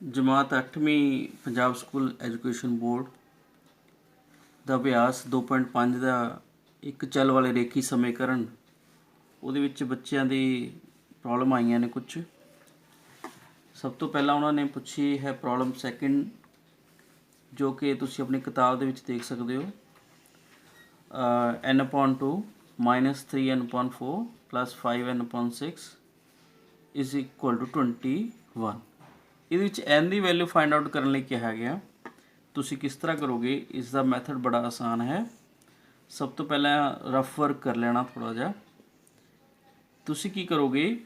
ਜਮਾਤ 8ਵੀਂ Punjab school education board ਦਾ ਅਭਿਆਸ 2.5 ਦਾ ਇੱਕ ਚੱਲ ਵਾਲੇ ਰੇਖੀ ਸਮੀਕਰਨ, ਉਹਦੇ ਵਿੱਚ ਬੱਚਿਆਂ ਦੀ ਪ੍ਰੋਬਲਮ ਆਈਆਂ ਨੇ ਕੁਝ ਸਭ ਤੋਂ ਪਹਿਲਾਂ ਉਹਨਾਂ ਨੇ ਪੁੱਛੀ ਹੈ ਪ੍ਰੋਬਲਮ ਸੈਕਿੰਡ ਜੋ ਕਿ ਤੁਸੀਂ ਆਪਣੀ ਕਿਤਾਬ ਦੇ ਵਿੱਚ ਦੇਖ ਸਕਦੇ ਹੋ। n upon 2 minus 3n upon 4 plus 5n upon 6 is equal to 21 ਇਹਦੇ ਵਿੱਚ n ਦੀ ਵੈਲਿਊ ਫਾਈਂਡ ਆਊਟ ਕਰਨ ਲਈ ਕਿਹਾ ਗਿਆ। ਤੁਸੀਂ ਕਿਸ ਤਰ੍ਹਾਂ ਕਰੋਗੇ? ਇਸ ਦਾ ਮੈਥਡ ਬੜਾ ਆਸਾਨ ਹੈ। ਸਭ ਤੋਂ ਪਹਿਲਾਂ ਰਫ ਵਰਕ ਕਰ ਲੈਣਾ ਥੋੜਾ ਜਿਹਾ। ਤੁਸੀਂ ਕੀ ਕਰੋਗੇ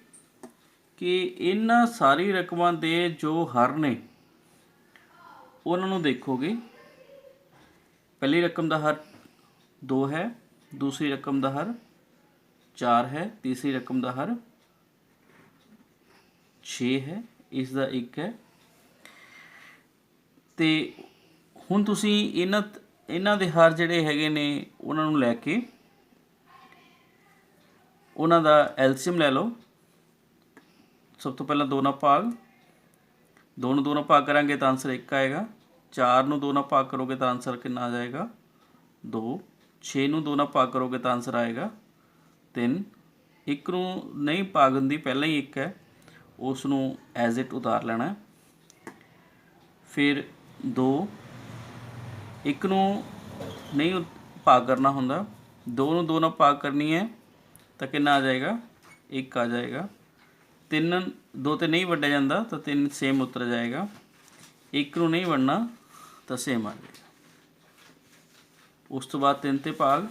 ਕਿ ਇਹਨਾਂ ਸਾਰੀ ਰਕਮਾਂ ਦੇ ਜੋ ਹਰ ਨੇ, ਉਹਨਾਂ ਨੂੰ ਦੇਖੋਗੇ। ਪਹਿਲੀ ਰਕਮ ਦਾ ਹਰ 2 ਹੈ, ਦੂਸਰੀ ਰਕਮ ਦਾ ਹਰ 4 ਹੈ, ਤੀਸਰੀ ਰਕਮ ਦਾ ਹਰ 6 ਹੈ। ਇਸ ਦਾ ਇੱਕ ਹੈ। ਤੇ ਹੁਣ ਤੁਸੀਂ ਇਹਨਾਂ ਇਹਨਾਂ ਦੇ ਹਰ ਜਿਹੜੇ ਹੈਗੇ ਨੇ, ਉਹਨਾਂ ਨੂੰ ਲੈ ਕੇ ਉਹਨਾਂ ਦਾ ਐਲਸੀਅਮ ਲੈ ਲਓ। ਸਭ ਤੋਂ ਪਹਿਲਾਂ ਦੋ ਨਾਲ ਭਾਗ। ਦੋ ਨੂੰ ਦੋ ਨਾਲ ਭਾਗ ਕਰਾਂਗੇ ਤਾਂ ਆਨਸਰ 1 ਆਏਗਾ। 4 ਨੂੰ ਦੋ ਨਾਲ ਭਾਗ ਕਰੋਗੇ ਤਾਂ ਆਨਸਰ ਕਿੰਨਾ ਆ ਜਾਏਗਾ? 2 6 ਨੂੰ ਦੋ ਨਾਲ ਭਾਗ ਕਰੋਗੇ ਤਾਂ ਆਨਸਰ ਆਏਗਾ। 3 1 ਨੂੰ ਨਹੀਂ, ਭਾਗ ਦੀ ਪਹਿਲਾਂ ਹੀ 1 ਹੈ। ਉਸ ਨੂੰ ਐਜ਼ ਇਟ ਉਤਾਰ ਲੈਣਾ ਫਿਰ 2 1 ਨੂੰ ਨਹੀਂ ਉ- ਭਾਗ ਕਰਨਾ ਹੁੰਦਾ। 2 ਨੂੰ 2 ਨਾਲ ਭਾਗ ਕਰਨੀ ਹੈ ਤਾਂ ਕਿੰਨਾ ਆ ਜਾਏਗਾ? 1 ਆ ਜਾਏਗਾ। 3 2 ਤੇ ਨਹੀਂ ਵੰਡਿਆ ਜਾਂਦਾ ਤਾਂ 3 ਸੇਮ ਉਤਰ ਜਾਏਗਾ। 1 ਨੂੰ ਨਹੀਂ ਵੰਡਣਾ ਤਾਂ ਸੇਮ ਆ ਜਾਏਗਾ। ਉਸ ਤੋਂ ਬਾਅਦ 3 ਤੇ ਭਾਗ।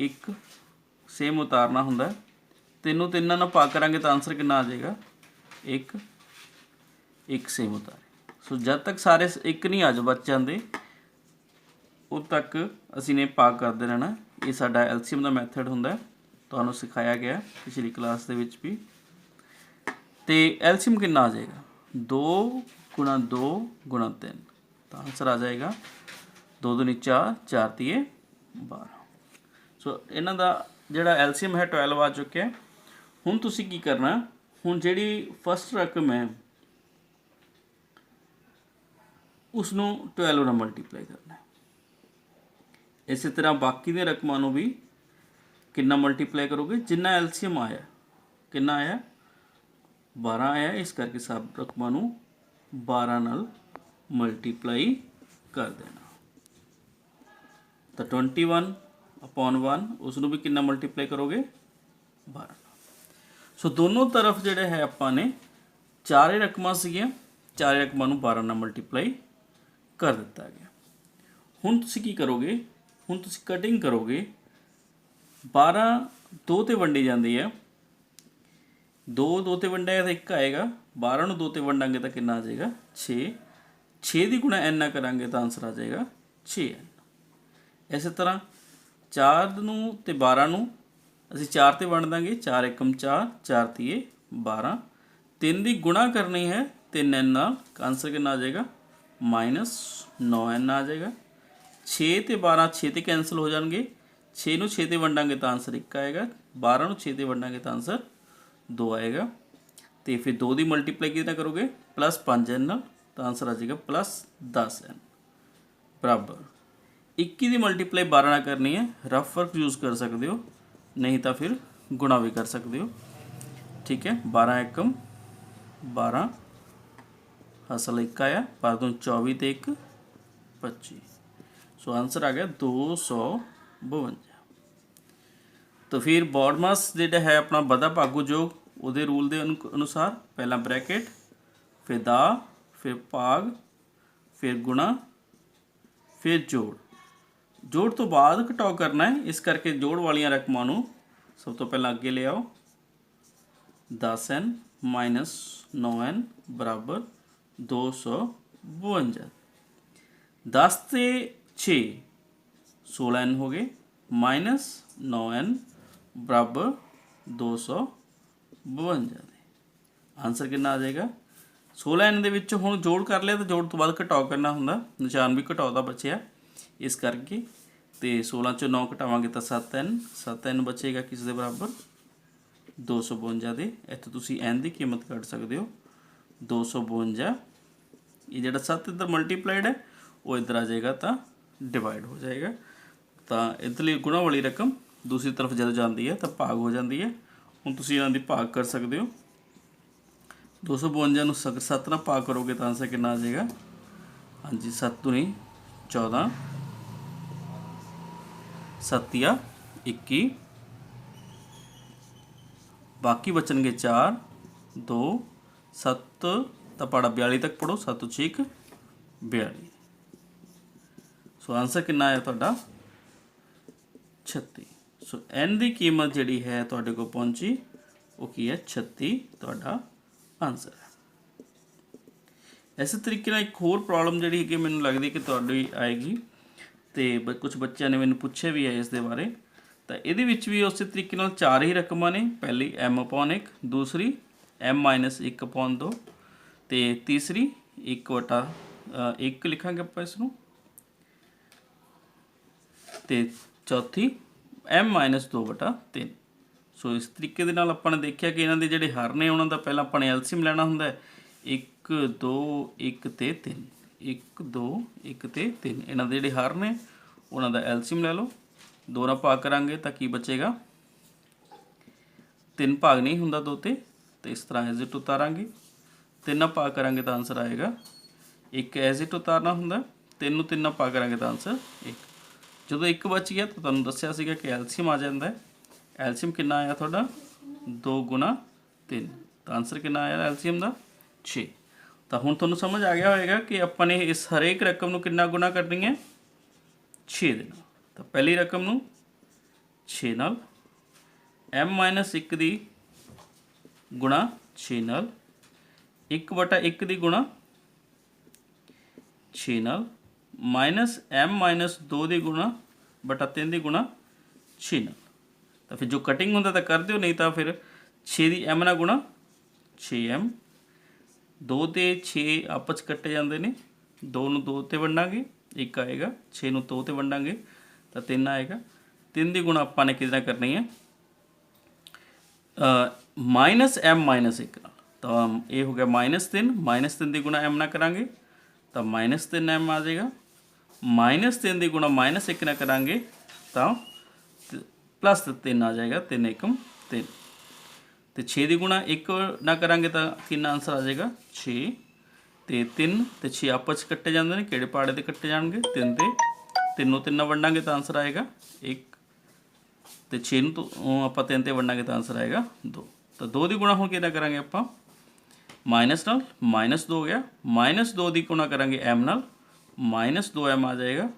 1 ਸੇਮ ਉਤਾਰਨਾ ਹੁੰਦਾ ਤਿੰਨ ਤਿੰਨਾਂ ਨਾਲ ਭਾਗ ਕਰਾਂਗੇ ਤਾਂ ਆਨਸਰ ਕਿੰਨਾ ਆ ਜਾਏਗਾ? 1 1 ਸੇਮ ਉਤਾਰੇ ਸੋ ਜਦ ਤੱਕ ਸਾਰੇ ਇੱਕ ਨਹੀਂ ਆ ਜਾ ਬਚ ਜਾਂਦੇ ਉਦ ਤੱਕ ਅਸੀਂ ਨੇ ਭਾਗ ਕਰਦੇ ਰਹਿਣਾ। ਇਹ ਸਾਡਾ ਐਲਸੀਐਮ ਦਾ ਮੈਥਡ ਹੁੰਦਾ ਤੁਹਾਨੂੰ ਸਿਖਾਇਆ ਗਿਆ ਪਿਛਲੀ ਕਲਾਸ ਦੇ ਵਿੱਚ ਵੀ। ਤੇ ਐਲਸੀਐਮ ਕਿੰਨਾ ਆ ਜਾਏਗਾ? 2 ਗੁਣਾ 2 ਗੁਣਾ 3 ਤਾਂ ਆਨਸਰ ਆ ਜਾਏਗਾ। 2 ਦੁਨੀ 4 4 ਤੀਏ 12 ਸੋ ਇਹਨਾਂ ਦਾ ਜਿਹੜਾ ਐਲਸੀਐਮ ਹੈ 12 ਆ ਚੁੱਕਿਆ ਹੁਣ ਤੁਸੀਂ ਕੀ ਕਰਨਾ? ਹੁਣ ਜਿਹੜੀ ਫਸਟ ਰਕਮ ਹੈ ਉਸ ਨੂੰ 12 ਨਾਲ ਮਲਟੀਪਲਾਈ ਕਰਨਾ ਹੈ। ਇਸੇ ਤਰ੍ਹਾਂ ਬਾਕੀ ਦੀਆਂ ਰਕਮਾਂ ਨੂੰ ਵੀ ਕਿੰਨਾ ਮਲਟੀਪਲਾਈ ਕਰੋਗੇ? ਜਿੰਨਾ ਐਲਸੀਐਮ ਆਇਆ, ਕਿੰਨਾ ਆਇਆ? 12 ਆਇਆ, ਇਸ ਕਰਕੇ ਸਭ ਰਕਮਾਂ ਨੂੰ 12 ਨਾਲ ਮਲਟੀਪਲਾਈ ਕਰ ਦੇਣਾ। ਤਾਂ 21 ਅਪਨ 1 ਉਸ ਨੂੰ ਵੀ ਕਿੰਨਾ ਮਲਟੀਪਲਾਈ ਕਰੋਗੇ? 12 ਸੋ ਦੋਨੋਂ ਤਰਫ ਜਿਹੜੇ ਹੈ ਆਪਾਂ ਨੇ ਚਾਰੇ ਰਕਮਾਂ ਸੀਗੀਆਂ, ਚਾਰੇ ਰਕਮਾਂ ਨੂੰ 12 ਨਾਲ ਮਲਟੀਪਲਾਈ ਕਰ ਦਿੱਤਾ ਗਿਆ। ਹੁਣ ਤੁਸੀਂ ਕੀ ਕਰੋਗੇ? ਹੁਣ ਤੁਸੀਂ ਕਟਿੰਗ ਕਰੋਗੇ। 12 ਦੋ ਤੇ ਵੰਡੀ ਜਾਂਦੀ ਹੈ। 2 ਦੋ ਤੇ ਵੰਡਿਆ ਤਾਂ 1 ਆਏਗਾ। 12 ਨੂੰ ਦੋ ਤੇ ਵੰਡਾਂਗੇ ਤਾਂ ਕਿੰਨਾ ਆ ਜਾਏਗਾ? 6 6 ਦੀ ਗੁਣਾ n ਕਰਾਂਗੇ ਤਾਂ ਆਨਸਰ ਆ ਜਾਏਗਾ 6n ਇਸੇ ਤਰ੍ਹਾਂ 4 ਨੂੰ ਤੇ 12 ਨੂੰ ਅਸੀਂ 4 ਤੇ ਵੰਡ ਦਾਂਗੇ 4 ਏਕਮ 4 4 ਤੀਏ 12 3 ਦੀ ਗੁਣਾ ਕਰਨੀ ਹੈ 3n ਨਾਲ ਆਨਸਰ ਕਿੰਨਾ ਆ ਜਾਏਗਾ? ਮਾਈਨਸ 9n ਆ ਜਾਏਗਾ। 6 ਤੇ 12 6 ਤੇ ਕੈਨਸਲ ਹੋ ਜਾਣਗੇ। 6 ਨੂੰ 6 ਤੇ ਵੰਡਾਂਗੇ ਤਾਂ ਆਨਸਰ 1 ਆਏਗਾ। 12 ਨੂੰ 6 ਤੇ ਵੰਡਾਂਗੇ ਤਾਂ ਆਨਸਰ 2 ਆਏਗਾ। ਤੇ ਫਿਰ 2 ਦੀ ਮਲਟੀਪਲਾਈ ਕਿਹਦੇ ਕਰੋਗੇ? ਪਲੱਸ 5n ਨਾਲ ਤਾਂ ਆਨਸਰ ਆ ਜਾਏਗਾ ਪਲੱਸ 10n ਬਰਾਬਰ। 21 ਦੀ ਮਲਟੀਪਲਾਈ 12 ਨਾਲ ਕਰਨੀ ਹੈ। ਰਫ ਵਰਕ ਯੂਜ਼ ਕਰ ਸਕਦੇ ਹੋ। ਨਹੀਂ ਤਾਂ ਫਿਰ ਗੁਣਾ ਵੀ ਕਰ ਸਕਦੇ ਹੋ ਠੀਕ ਹੈ 12 ਏਕਮ 12 ਹਸਲ 1 ਆਇਆ ਪਰ ਤੋਂ 24 ਤੇ 1 25 ਸੋ ਆਨਸਰ ਆ ਗਿਆ 252 ਤਾਂ ਫਿਰ ਬੋਰਡਮਾਸ ਜਿਹੜਾ ਹੈ ਆਪਣਾ ਵਧਾ ਭਾਗੂ ਜੋਗ ਉਹਦੇ ਰੂਲ ਦੇ ਅਨੁ- ਅਨੁਸਾਰ ਪਹਿਲਾਂ ਬ੍ਰੈਕਟ ਫਿਰ ਦਾ ਫਿਰ ਭਾਗ ਫਿਰ ਗੁਣਾ ਫਿਰ ਜੋੜ ਜੋੜ ਤੋਂ ਬਾਅਦ ਘਟਾਓ ਕਰਨਾ ਹੈ। ਇਸ ਕਰਕੇ ਜੋੜ ਵਾਲੀਆਂ ਰਕਮਾਂ ਨੂੰ ਸਭ ਤੋਂ ਪਹਿਲਾਂ ਅੱਗੇ ਲਿਆਓ 10n 9n ਬਰਾਬਰ 252 10 ਤੇ 6 16n ਹੋ ਗਏ। ਮਾਈਨਸ 9n ਬਰਾਬਰ 252 ਦੇ। ਆਨਸਰ ਕਿੰਨਾ ਆ ਜਾਏਗਾ? 16n ਦੇ ਵਿੱਚ ਹੁਣ ਜੋੜ ਕਰ ਲਿਆ ਤਾਂ ਜੋੜ ਤੋਂ ਬਾਅਦ ਘਟਾਓ ਕਰਨਾ ਹੁੰਦਾ। ਨਿਸ਼ਾਨ ਵੀ ਘਟਾਓ ਦਾ ਬਚਿਆ। ਇਸ ਕਰਕੇ ਤੇ 16 ਚੋਂ 9 ਘਟਾਵਾਂਗੇ ਤਾਂ 7n 7n ਬਚੇਗਾ ਕਿਸ ਦੇ ਬਰਾਬਰ? 252 ਦੇ। ਇੱਥੇ ਤੁਸੀਂ n ਦੀ ਕੀਮਤ ਕੱਢ ਸਕਦੇ ਹੋ। 252 ਇਹ ਜਿਹੜਾ 7 ਇੱਧਰ ਮਲਟੀਪਲਾਈਡ ਹੈ, ਉਹ ਇੱਧਰ ਆ ਜਾਏਗਾ ਤਾਂ ਡਿਵਾਈਡ ਹੋ ਜਾਏਗਾ। ਤਾਂ ਇਧਰਲੀ ਗੁਣਾ ਵਾਲੀ ਰਕਮ ਦੂਸਰੀ ਤਰਫ ਜਦੋਂ ਜਾਂਦੀ ਹੈ ਤਾਂ ਭਾਗ ਹੋ ਜਾਂਦੀ ਹੈ। ਹੁਣ ਤੁਸੀਂ ਇਹਨਾਂ ਦੀ ਭਾਗ ਕਰ ਸਕਦੇ ਹੋ। 252 ਨੂੰ 7 ਨਾਲ ਭਾਗ ਕਰੋਗੇ ਤਾਂ ਆਂਸਰ ਕਿੰਨਾ ਆ ਜਾਏਗਾ? ਹਾਂਜੀ 7 ਦੁਨੀ 14 ਸੱਤਿਆ 21 ਬਾਕੀ ਬਚਣਗੇ 4 2 7 ਤਾਂ ਪੜਾ 42 ਤੱਕ ਪੜੋ 7 6 42 ਸੋ ਆਨਸਰ ਕਿੰਨਾ ਆਇਆ ਤੁਹਾਡਾ? 36 ਸੋ n ਦੀ ਕੀਮਤ ਜਿਹੜੀ ਹੈ ਤੁਹਾਡੇ ਕੋਲ ਪਹੁੰਚੀ, ਉਹ ਕੀ ਹੈ? 36 ਤੁਹਾਡਾ ਆਨਸਰ ਹੈ। ਇਸੇ ਤਰੀਕੇ ਨਾਲ ਇੱਕ ਹੋਰ ਪ੍ਰੋਬਲਮ ਜਿਹੜੀ ਹੈ ਕਿ ਮੈਨੂੰ ਲੱਗਦੀ ਕਿ ਤੁਹਾਡੀ ਆਏਗੀ। ਤੇ ਕੁਝ ਬੱਚਿਆਂ ਨੇ ਮੈਨੂੰ ਪੁੱਛਿਆ ਵੀ ਹੈ ਇਸ ਦੇ ਬਾਰੇ। ਤਾਂ ਇਹਦੇ ਵਿੱਚ ਵੀ ਉਸੇ ਤਰੀਕੇ ਨਾਲ ਚਾਰ ਹੀ ਰਕਮਾਂ ਨੇ। ਪਹਿਲੀ m 1 ਦੂਸਰੀ m 1 2 ਤੇ ਤੀਸਰੀ 1 ਵਟਾ 1 ਲਿਖਾਂਗੇ ਆਪਾਂ ਇਸ ਨੂੰ ਤੇ ਚੌਥੀ m 2 ਵਟਾ 3 ਸੋ ਇਸ ਤਰੀਕੇ ਦੇ ਨਾਲ ਆਪਾਂ ਨੇ ਦੇਖਿਆ ਕਿ ਇਹਨਾਂ ਦੇ ਜਿਹੜੇ ਹਰ ਨੇ ਉਹਨਾਂ ਦਾ ਪਹਿਲਾਂ ਆਪਾਂ ਨੇ ਐਲਸੀਐਮ ਲੈਣਾ ਹੁੰਦਾ ਹੈ। 1 2 1 ਤੇ 3 1 2 1 ਤੇ 3 ਇਹਨਾਂ ਦੇ ਜਿਹੜੇ ਹਰ ਨੇ, ਉਹਨਾਂ ਦਾ ਐਲਸੀਐਮ ਲੈ ਲਓ। ਦੋ ਨਾਲ ਭਾਗ ਕਰਾਂਗੇ ਤਾਂ ਕੀ ਬਚੇਗਾ? ਤਿੰਨ ਭਾਗ ਨਹੀਂ ਹੁੰਦਾ ਦੋ ਤੇ ਤੇ ਇਸ ਤਰ੍ਹਾਂ ਐਜ਼ ਇਟ ਉਤਾਰਾਂਗੇ। ਤਿੰਨ ਨਾਲ ਭਾਗ ਕਰਾਂਗੇ ਤਾਂ ਆਨਸਰ ਆਏਗਾ। ਇੱਕ ਐਜ਼ ਇਟ ਉਤਾਰਨਾ ਹੁੰਦਾ, ਤਿੰਨ ਨੂੰ ਤਿੰਨ ਨਾਲ ਭਾਗ ਕਰਾਂਗੇ ਤਾਂ ਆਨਸਰ 1 ਜਦੋਂ ਇੱਕ ਬਚ ਗਿਆ ਤਾਂ ਤੁਹਾਨੂੰ ਦੱਸਿਆ ਸੀਗਾ ਕਿ ਐਲਸੀਐਮ ਆ ਜਾਂਦਾ ਹੈ। ਐਲਸੀਐਮ ਕਿੰਨਾ ਆਇਆ ਤੁਹਾਡਾ? 2 ਗੁਣਾ 3 ਤਾਂ ਆਨਸਰ ਕਿੰਨਾ ਆਇਆ ਐਲਸੀਐਮ ਦਾ? 6 ਤਾਂ ਹੁਣ ਤੁਹਾਨੂੰ ਸਮਝ ਆ ਗਿਆ ਹੋਵੇਗਾ ਕਿ ਆਪਾਂ ਨੇ ਇਸ ਹਰੇਕ ਰਕਮ ਨੂੰ ਕਿੰਨਾ ਗੁਣਾ ਕਰਨੀ ਹੈ? 6 ਦੇ ਨਾਲ। ਤਾਂ ਪਹਿਲੀ ਰਕਮ ਨੂੰ 6 ਨਾਲ। M 1 ਦੀ ਗੁਣਾ 6 ਨਾਲ। 1 ਵਟਾ 1 ਦੀ ਗੁਣਾ 6 ਨਾਲ। ਮਾਈਨਸ m 2 ਦੀ ਗੁਣਾ ਬਟਾ 3 ਦੀ ਗੁਣਾ 6 ਨਾਲ। ਤਾਂ ਫਿਰ ਜੋ ਕਟਿੰਗ ਹੁੰਦਾ ਤਾਂ ਕਰ ਦਿਓ, ਨਹੀਂ ਤਾਂ ਫਿਰ 6 ਦੀ m ਨਾਲ ਗੁਣਾ 6m 2 ਤੇ 6 ਆਪਸ 'ਚ ਕੱਟੇ ਜਾਂਦੇ ਨੇ। 2 ਨੂੰ 2 ਤੇ ਵੰਡਾਂਗੇ 1 ਆਏਗਾ 6 ਨੂੰ 2 ਤੇ ਵੰਡਾਂਗੇ, ਤਾਂ 3 ਆਏਗਾ। 3 ਦੀ ਗੁਣਾ ਆਪਾਂ ਨੇ ਕਿਹਦੇ ਨਾਲ ਕਰਨੀ ਹੈ ਮਾਈਨਸ m ਮਾਈਨਸ 1 ਨਾਲ। ਤਾਂ ਇਹ ਹੋ ਗਿਆ ਮਾਈਨਸ 3 ਮਾਈਨਸ 3 ਦੀ ਗੁਣਾ m ਨਾਲ ਕਰਾਂਗੇ, ਤਾਂ ਮਾਈਨਸ 3m ਆ ਜਾਏਗਾ। ਮਾਈਨਸ 3 ਦੀ ਗੁਣਾ ਮਾਈਨਸ 1 ਨਾਲ ਕਰਾਂਗੇ, ਤਾਂ ਪਲੱਸ 3 ਆ ਜਾਏਗਾ 3 1 3 ਤੇ 6 ਦੀ ਗੁਣਾ 1 ਨਾ ਕਰਾਂਗੇ ਤਾਂ ਕਿੰਨਾ ਆਨਸਰ ਆ ਜਾਏਗਾ? 6 ਤੇ 3 ਤੇ 6 ਆਪਸ 'ਚ ਕੱਟੇ ਜਾਂਦੇ ਨੇ, ਕਿਹੜੇ ਪਾੜੇ 'ਤੇ ਕੱਟੇ ਜਾਣਗੇ? 3 ਤੇ ਤਿੰਨੋਂ ਤਿੰਨ ਨਾਲ ਵੰਡਾਂਗੇ ਤਾਂ ਆਨਸਰ ਆਏਗਾ। 1 ਤੇ 6 ਨੂੰ ਤੋਂ ਆਪਾਂ 3 ਤੇ ਵੰਡਾਂਗੇ ਤਾਂ ਆਨਸਰ ਆਏਗਾ। 2 ਤਾਂ 2 ਦੀ ਗੁਣਾ ਹੁਣ ਕਿਹਦਾ ਕਰਾਂਗੇ ਆਪਾਂ? ਮਾਈਨਸ ਨਾਲ ਮਾਈਨਸ 2 ਹੋ ਗਿਆ। ਮਾਈਨਸ 2 ਦੀ ਗੁਣਾ ਕਰਾਂਗੇ m ਨਾਲ। ਮਾਈਨਸ 2m ਆ ਜਾਏਗਾ।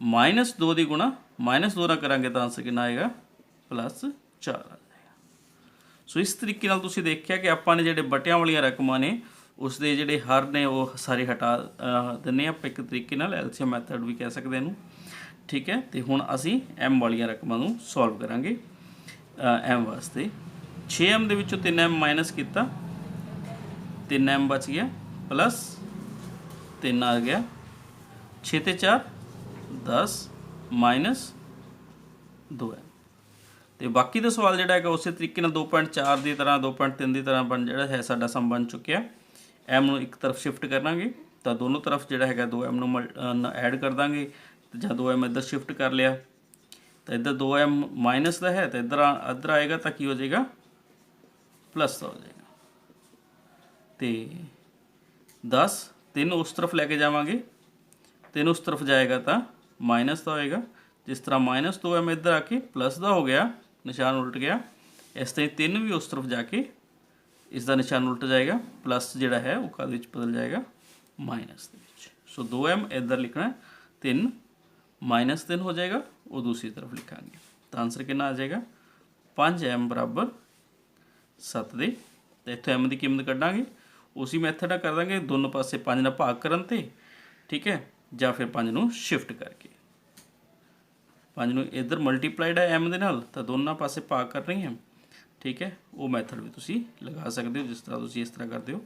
ਮਾਈਨਸ 2 ਦੀ ਗੁਣਾ, ਮਾਈਨਸ 2 ਨਾਲ ਕਰਾਂਗੇ ਤਾਂ ਆਨਸਰ ਕਿੰਨਾ ਆਏਗਾ? ਪਲੱਸ 4 ਆ ਸੋ ਇਸ ਤਰੀਕੇ ਨਾਲ ਤੁਸੀਂ ਦੇਖਿਆ ਕਿ ਆਪਾਂ ਨੇ ਜਿਹੜੇ ਬਟਿਆਂ ਵਾਲੀਆਂ ਰਕਮਾਂ ਨੇ ਉਸ ਦੇ ਜਿਹੜੇ ਹਰ ਨੇ ਉਹ ਸਾਰੇ ਹਟਾ ਅਹ, ਦਿੰਨੇ ਆਪਾਂ ਇੱਕ ਤਰੀਕੇ ਨਾਲ ਐਲਸੀਐਮ ਮੈਥਡ ਵੀ ਕਹਿ ਸਕਦੇ ਇਹਨੂੰ। ਠੀਕ ਹੈ? ਤੇ ਹੁਣ ਅਸੀਂ m ਵਾਲੀਆਂ ਰਕਮਾਂ ਨੂੰ ਸੋਲਵ ਕਰਾਂਗੇ m ਵਾਸਤੇ। 6m ਦੇ ਵਿੱਚੋਂ 3m ਮਾਈਨਸ ਕੀਤਾ। 3m ਬਚ ਗਿਆ ਪਲੱਸ 3 ਆ ਗਿਆ। 6 ਤੇ 4 10 ਮਾਈਨਸ 2m ਤੇ ਬਾਕੀ ਦਾ ਸਵਾਲ ਜਿਹੜਾ ਹੈਗਾ ਉਸੇ ਤਰੀਕੇ ਨਾਲ 2.4 ਦੀ ਤਰ੍ਹਾਂ 2.3 ਦੀ ਤਰ੍ਹਾਂ ਬਣ ਜਿਹੜਾ ਹੈ ਸਾਡਾ ਸਮ ਬਣ ਚੁੱਕਿਆ। M ਨੂੰ ਇੱਕ ਤਰਫ ਸ਼ਿਫਟ ਕਰਾਂਗੇ, ਤਾਂ ਦੋਨੋਂ ਤਰਫ ਜਿਹੜਾ ਹੈਗਾ 2m ਨੂੰ ਐਡ ਕਰ ਦਾਂਗੇ ਜਾਂ ਜਦ 2m ਇੱਧਰ ਸ਼ਿਫਟ ਕਰ ਲਿਆ। ਤਾਂ ਇੱਧਰ 2m ਮਾਈਨਸ ਦਾ ਹੈ, ਤਾਂ ਇੱਧਰ ਆ- ਇੱਧਰ ਆਏਗਾ ਤਾਂ ਕੀ ਹੋ ਜਾਏਗਾ? ਪਲੱਸ ਦਾ ਹੋ ਜਾਏਗਾ। ਤੇ 10 ਤਿੰਨ ਉਸ ਤਰਫ ਲੈ ਕੇ ਜਾਵਾਂਗੇ, ਤਿੰਨ ਉਸ ਤਰਫ ਜਾਏਗਾ ਤਾਂ ਮਾਈਨਸ ਦਾ ਹੋਏਗਾ। ਜਿਸ ਤਰ੍ਹਾਂ ਮਾਈਨਸ 2m ਇੱਧਰ ਆ ਕੇ ਪਲੱਸ ਦਾ ਹੋ ਗਿਆ ਨਿਸ਼ਾਨ ਉਲਟ ਗਿਆ। ਇਸ ਤਰ੍ਹਾਂ ਤਿੰਨ ਵੀ ਉਸ ਤਰਫ ਜਾ ਕੇ ਇਸ ਦਾ ਨਿਸ਼ਾਨ ਉਲਟ ਜਾਏਗਾ ਪਲੱਸ ਜਿਹੜਾ ਹੈ ਉਹ ਕਾਹਦੇ ਵਿੱਚ ਬਦਲ ਜਾਏਗਾ? ਮਾਈਨਸ ਦੇ ਵਿੱਚ। ਸੋ 2m ਇੱਧਰ ਲਿਖਣਾ 3 ਮਾਈਨਸ 3 ਹੋ ਜਾਏਗਾ, ਉਹ ਦੂਸਰੀ ਤਰਫ ਲਿਖਾਂਗੇ। ਤਾਂ ਆਨਸਰ ਕਿੰਨਾ ਆ ਜਾਏਗਾ? 5m ਬਰਾਬਰ 7 ਦੇ। ਤੇ ਇੱਥੋਂ m ਦੀ ਕੀਮਤ ਕੱਢਾਂਗੇ। ਉਸੇ ਮੈਥਡ ਨਾਲ ਕਰ ਦਾਂਗੇ, ਦੋਨੋਂ ਪਾਸੇ 5 ਨਾਲ ਭਾਗ ਕਰਨ ਤੇ, ਠੀਕ ਹੈ? ਜਾਂ ਫਿਰ 5 ਨੂੰ ਸ਼ਿਫਟ ਕਰਕੇ। 5 ਨੂੰ ਇੱਧਰ ਮਲਟੀਪਲਾਈਡ ਹੈ m ਦੇ ਨਾਲ, ਤਾਂ ਦੋਨਾਂ ਪਾਸੇ ਭਾਗ ਕਰ ਰਹੀ ਹਾਂ ਠੀਕ ਹੈ? ਉਹ ਮੈਥਡ ਵੀ ਤੁਸੀਂ ਲਗਾ ਸਕਦੇ ਹੋ, ਜਿਸ ਤਰ੍ਹਾਂ ਤੁਸੀਂ ਇਸ ਤਰ੍ਹਾਂ ਕਰਦੇ ਹੋ।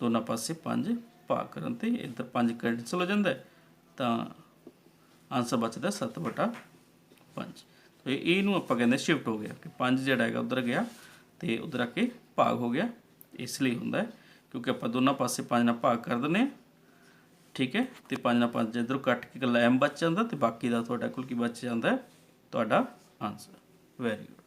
ਦੋਨਾਂ ਪਾਸੇ 5 ਭਾਗ ਕਰਨ ਤੇ ਇੱਧਰ 5 ਕੈਂਸਲ ਹੋ ਜਾਂਦਾ ਤਾਂ ਆਨਸਰ ਬਚਦਾ 7 ਬਟਾ 5 ਤੇ ਇਹਨੂੰ ਆਪਾਂ ਕਹਿੰਦੇ ਸ਼ਿਫਟ ਹੋ ਗਿਆ, ਕਿ 5 ਜਿਹੜਾ ਹੈਗਾ ਉਧਰ ਗਿਆ ਤੇ ਉਧਰ ਆ ਕੇ ਭਾਗ ਹੋ ਗਿਆ। ਇਸ ਲਈ ਹੁੰਦਾ ਕਿਉਂਕਿ ਆਪਾਂ ਦੋਨਾਂ ਪਾਸੇ 5 ਨਾਲ ਭਾਗ ਕਰ ਦਿੰਦੇ ਹਾਂ। ਠੀਕ ਹੈ? ਤੇ 5 ਨਾਲ 5 ਇਧਰੋਂ ਕੱਟ ਕੇ ਇਕੱਲਾ m ਬਚ ਜਾਂਦਾ ਤੇ ਬਾਕੀ ਦਾ ਤੁਹਾਡਾ ਕੋਲ ਕੀ ਬਚ ਜਾਂਦਾ ਤੁਹਾਡਾ ਆਨਸਰ ਵੈਰੀ ਗੁੱਡ